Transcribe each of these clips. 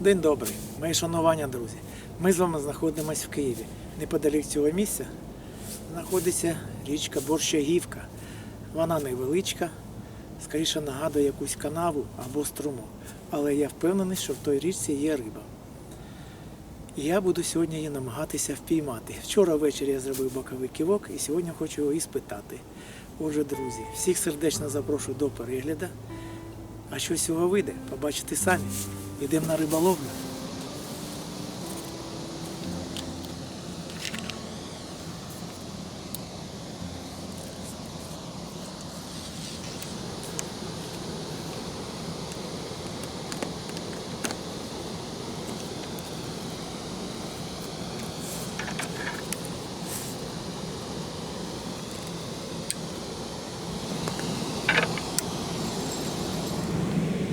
День добрий, мої шанування, друзі. Ми з вами знаходимося в Києві. Неподалік цього місця знаходиться річка Борщагівка. Вона невеличка, скоріше нагадує якусь канаву або струмок. Але я впевнений, що в той річці є риба. І я буду сьогодні її намагатися впіймати. Вчора ввечері я зробив боковий ківок і сьогодні хочу його і спитати. Отже, друзі, всіх сердечно запрошую до перегляду. А що з вийде, побачите самі. Йдемо на риболовлю.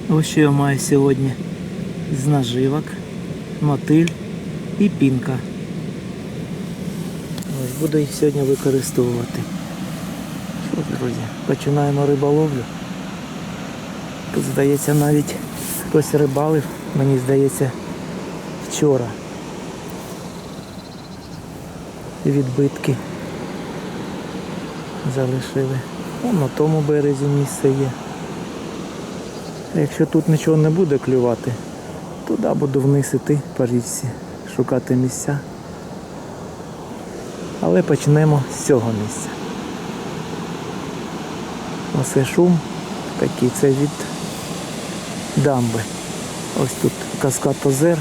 Ось що я маю сьогодні з наживок, мотиль і пінка. Ось буду їх сьогодні використовувати. Що, друзі, починаємо риболовлю. Тут, здається, навіть хтось рибалив, мені здається, вчора. Відбитки залишили. О, на тому березі місце є. Якщо тут нічого не буде клювати, туди буду вниз іти по шукати місця. Але почнемо з цього місця. Оце шум такий, це від дамби. Ось тут каскад озер.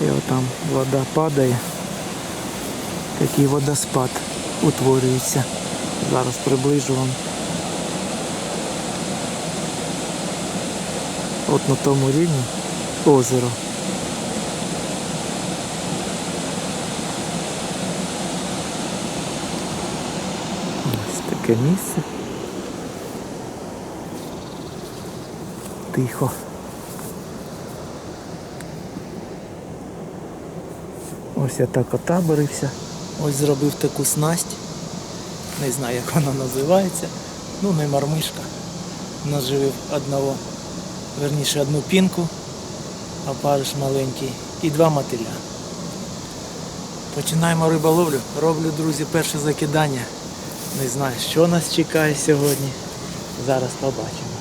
І отам вода падає. Такий водоспад утворюється. Зараз приближу вам. От на тому рівні озеро. Ось таке місце. Тихо. Ось я так отаборився. Ось зробив таку снасть. Не знаю, як вона називається. Ну, не мармишка. Наживив одного верніше одну пінку, опариш маленький і два мотиля. Починаємо риболовлю. Роблю, друзі, перше закидання. Не знаю, що нас чекає сьогодні. Зараз побачимо.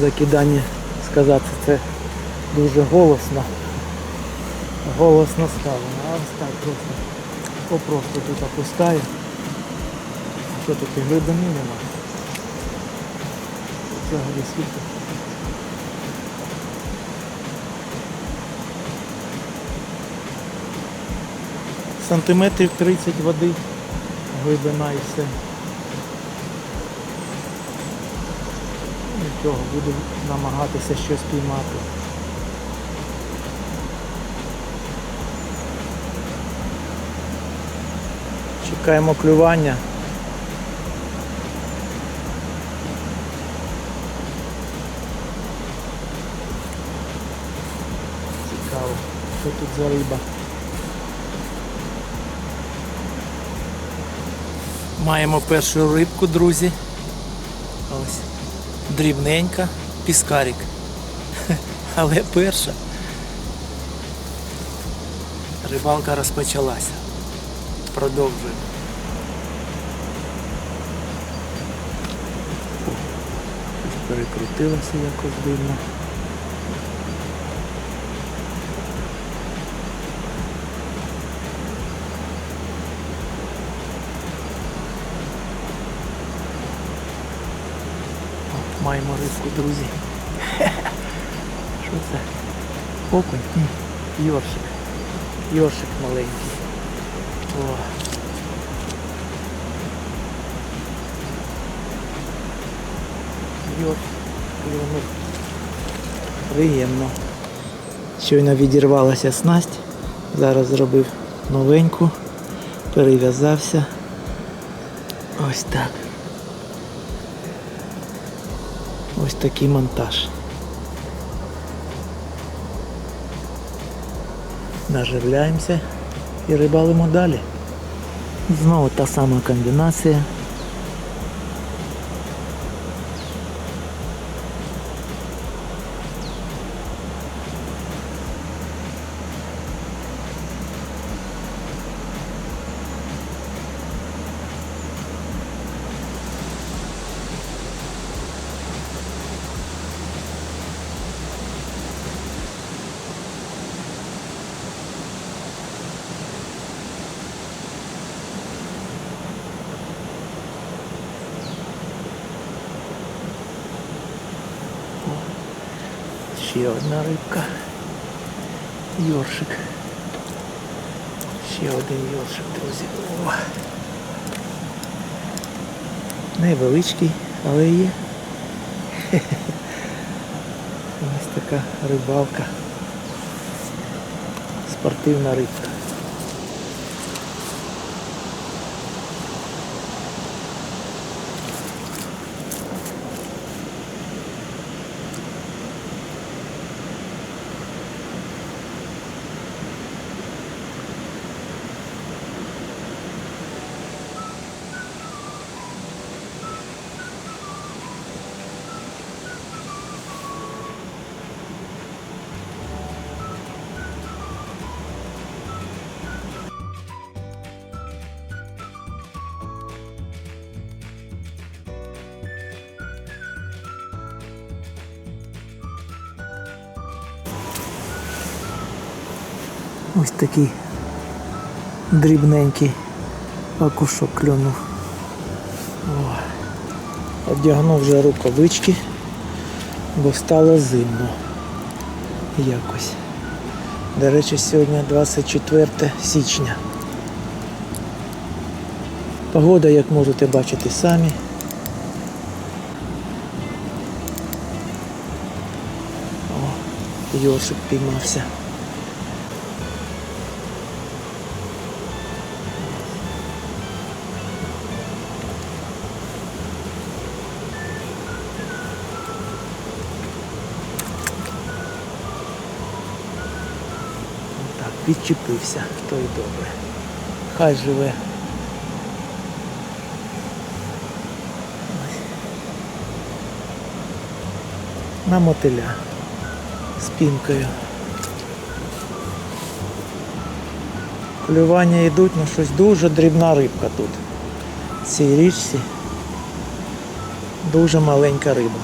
Закидання, сказати, це дуже голосно. Голосно ставлено. А ось так просто. Попросту тут опускаю. Що тут і глибини немає. Взагалі світло. Сантиметрів 30 води, глибина і все. Нічого, буду намагатися щось піймати. Чекаємо клювання. Цікаво, що тут за риба. Маємо першу рибку, друзі. Ось. Дрібненька, піскарик. Але перша. Рибалка розпочалася. Продовжуємо. Перекрутилося якось дивно. Маємо рибку, друзі. Що це? Окунь? Ні, Йоршик. Йоршик маленький. О. Йоршик. Приємно. Щойно відірвалася снасть. Зараз зробив новеньку. Перев'язався. Ось так. Ось такий монтаж. Наживляємося і рибалимо далі. Знову та сама комбінація. Ще одна рибка. Йоршик. Ще один йоршик, друзі. О. Невеличкий, але є. Ось така рибалка. Спортивна рибка. Ось такий дрібненький окушок клюнув. Одягнув вже рукавички, бо стало зимно якось. До речі, сьогодні 24 січня. Погода, як можете бачити самі. О, Йосип піймався. Відчепився, то й добре. Хай живе. На мотиля з пінкою. Клювання йдуть, ну щось дуже дрібна рибка тут. В цій річці дуже маленька риба.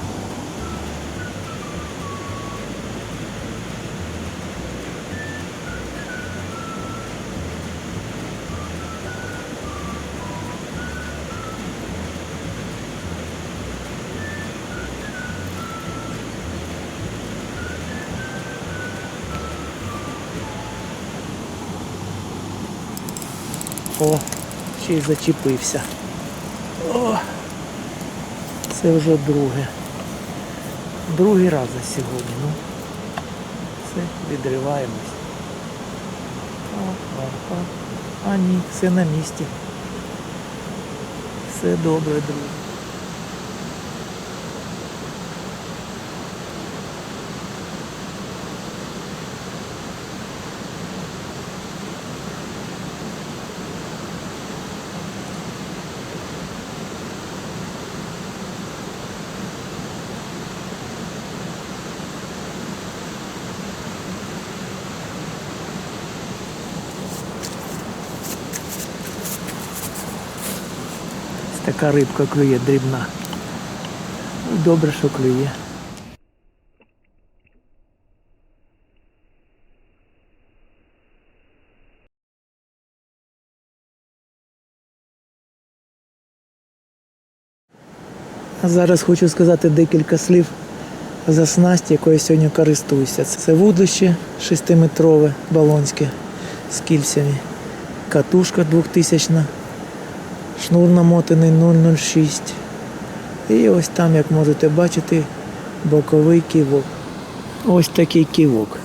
О, ще й зачепився. О, це вже друге. Другий раз за сьогодні. Ну, все, відриваємось. О. А ні, все на місці. Все добре, друзі. Така рибка клює дрібна. Добре, що клює. Зараз хочу сказати декілька слів за снасть, якою сьогодні користуюся. Це вудлище 6-метрове балонське з кільцями, катушка 2000 шнур намотаний 006. І ось там, як можете бачити, боковий ківок. Ось такий ківок.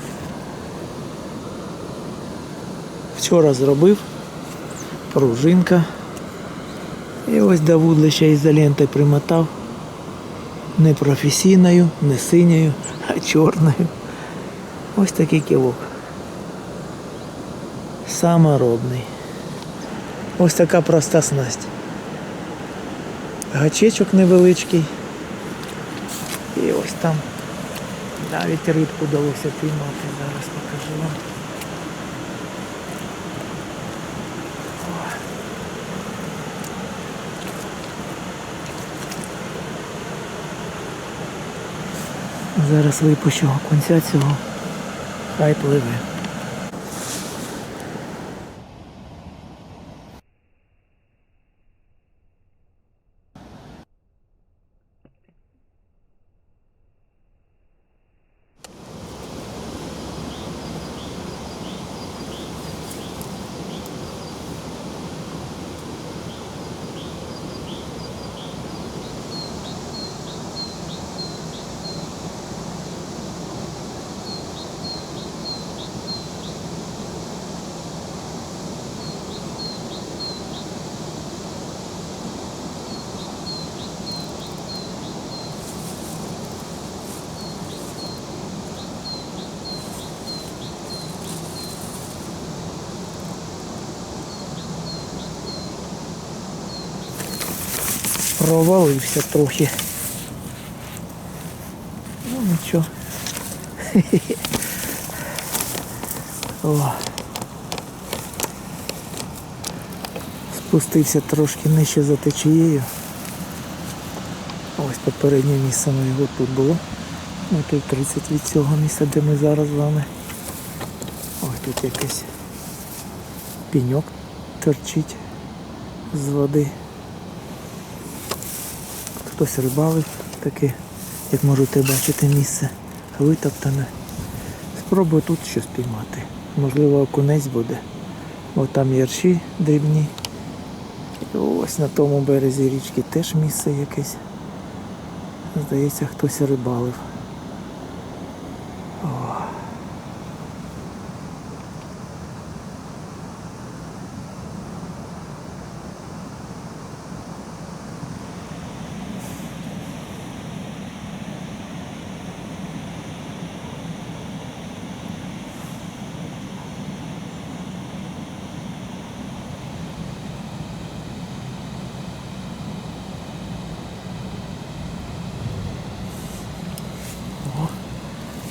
Вчора зробив пружинка. І ось до вудлища ізолентою примотав. Не професійною, не синьою, а чорною. Ось такий ківок. Саморобний. Ось така проста снасть. Гачечок невеличкий. І ось там навіть рибку вдалося піймати. Зараз покажу вам. Зараз випущу окунця цього. Хай пливе. Провалився трохи. Ну нічого. О. Спустився трошки нижче за течією. Ось попереднє місце моєго тут було. Метрів 30 від цього місця, де ми зараз з вами. Ось тут якийсь піньок торчить з води. Хтось рибалив таке, як можете бачити, місце витоптане. Спробую тут щось піймати. Можливо, окунець буде. Бо там ярші дрібні. І ось на тому березі річки теж місце якесь. Здається, хтось рибалив. О.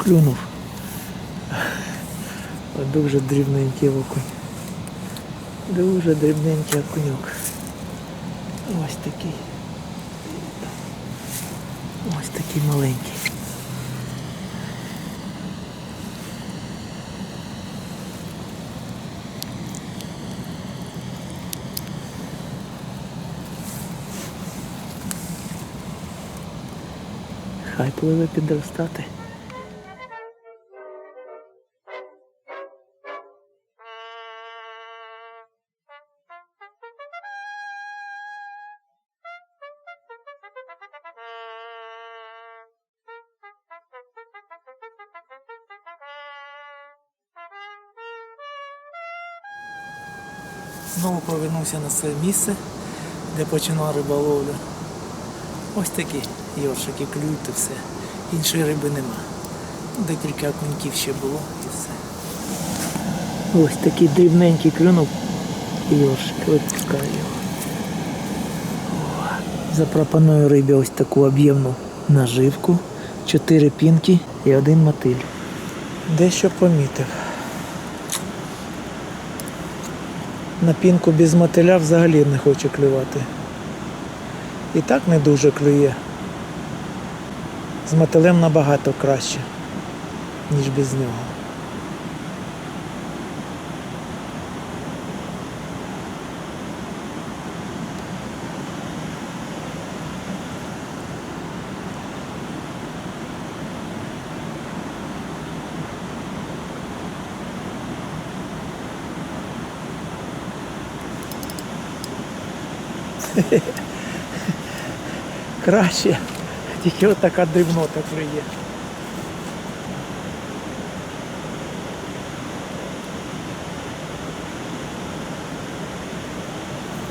клюнув. Дуже дрібненький окунь. Дуже дрібненький окуньок. Ось такий. Ось такий маленький. Хай пливе підростати. Повернувся на своє місце, де починав риболовлю. Ось такі йоршики клюють все. Іншої риби нема. Декілька окуньків ще було і все. Ось такий дрібненький клюнув йоршик, випускаю його. Запропоную рибі ось таку об'ємну наживку, чотири пінки і один мотиль. Дещо помітив. На пінку без мотиля взагалі не хоче клювати. І так не дуже клює. З мотилем набагато краще, ніж без нього. Краще. Тільки отака дивнота клює.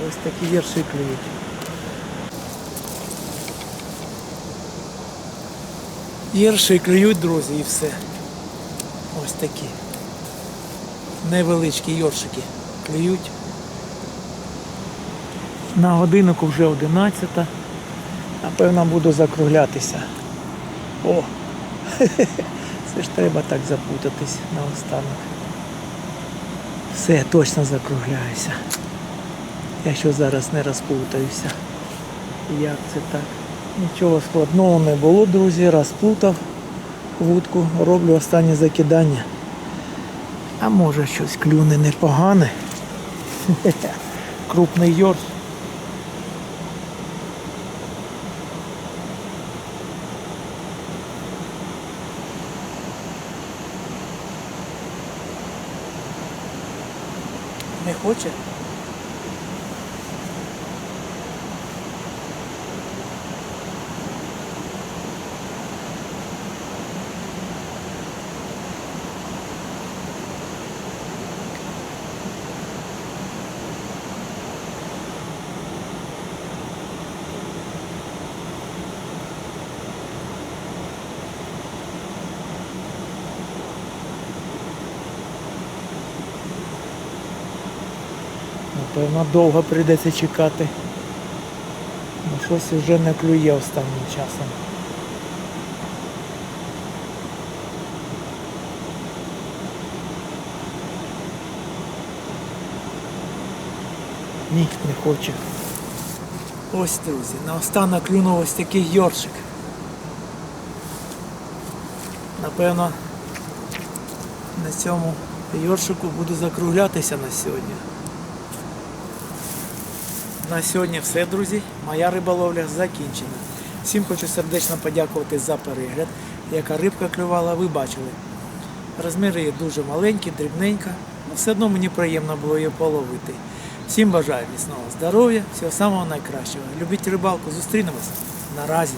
Ось такі вірші клюють. Єрші клюють, друзі, і все. Ось такі. Невеличкі йоршики клюють. На годиннику вже 11. Напевно, буду закруглятися. О! Це ж треба так запутатись наостанок. Все, точно закругляюся. Якщо зараз не розплутаюся. Як це так? Нічого складного не було, друзі, розплутав вудку, роблю останнє закидання. А може щось клюне непогане. Крупний йорш. Не хоче? Напевно, довго прийдеться чекати. Ну, щось вже не клює останнім часом. Ні, не хоче. Ось, друзі, наостанок клюнув ось такий йоршик. Напевно, на цьому йоршику буду закруглятися на сьогодні. На сьогодні все, друзі. Моя риболовля закінчена. Всім хочу сердечно подякувати за перегляд. Яка рибка клювала, ви бачили. Розміри її дуже маленькі, дрібненька, але все одно мені приємно було її половити. Всім бажаю міцного здоров'я, всього самого найкращого. Любіть рибалку, зустрінемося. Наразі.